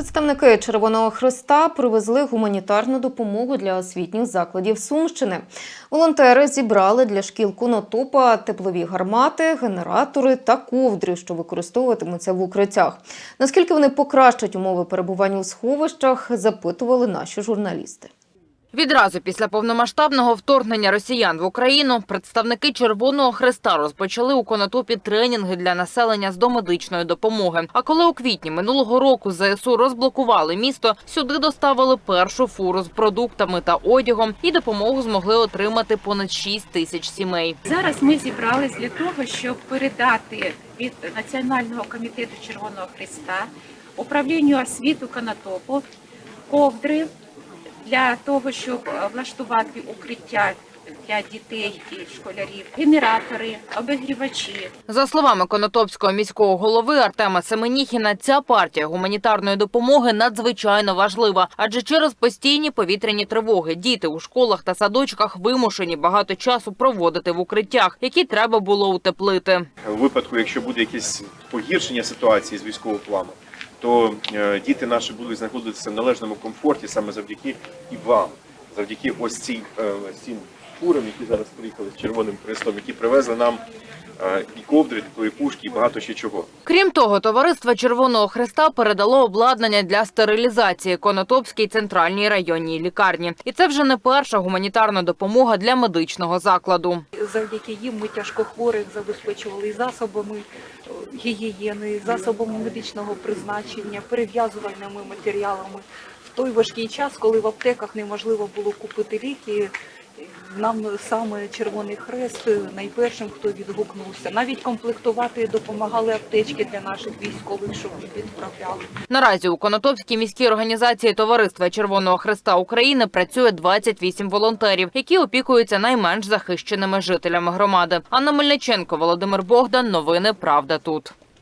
Представники Червоного Христа привезли гуманітарну допомогу для освітніх закладів Сумщини. Волонтери зібрали для шкіл Конотопа теплові гармати, генератори та ковдри, що використовуватимуться в укриттях. Наскільки вони покращать умови перебування у сховищах, запитували наші журналісти. Відразу після повномасштабного вторгнення росіян в Україну представники Червоного Хреста розпочали у Конотопі тренінги для населення з домедичної допомоги. А коли у квітні минулого року ЗСУ розблокували місто, сюди доставили першу фуру з продуктами та одягом, і допомогу змогли отримати понад 6 тисяч сімей. Зараз ми зібрались для того, щоб передати від Національного комітету Червоного Христа управлінню освіту Конотопу ковдри для того, щоб е, влаштувати укриття для дітей і школярів, генератори, обігрівачі. За словами Конотопського міського голови Артема Семеніхіна, ця партія гуманітарної допомоги надзвичайно важлива, адже через постійні повітряні тривоги діти у школах та садочках вимушені багато часу проводити в укриттях, які треба було утеплити. У випадку, якщо буде якесь погіршення ситуації з військового плану, то е, діти наші будуть знаходитися в належному комфорті саме завдяки і вам, завдяки ось е, цим фурам, які зараз приїхали з Червоним крестом, які привезли нам і ковдри, такої пушки, і багато ще чого. Крім того, товариство Червоного Хреста передало обладнання для стерилізації Конотопській центральній районній лікарні. І це вже не перша гуманітарна допомога для медичного закладу. Завдяки їм ми тяжкохворих забезпечували і засобами е, гігієни, і засобами медичного призначення, перев'язувальними матеріалами. В той важкий час, коли в аптеках неможливо було купити ліки, нам саме Червоний Хрест найпершим, хто відгукнувся. Навіть комплектувати допомагали аптечки для наших військових, щоб відправляли. Наразі у Конотопській міській організації Товариства Червоного Хреста України працює 28 волонтерів, які опікуються найменш захищеними жителями громади. Анна Мельниченко, Володимир Богдан. Новини Правда тут.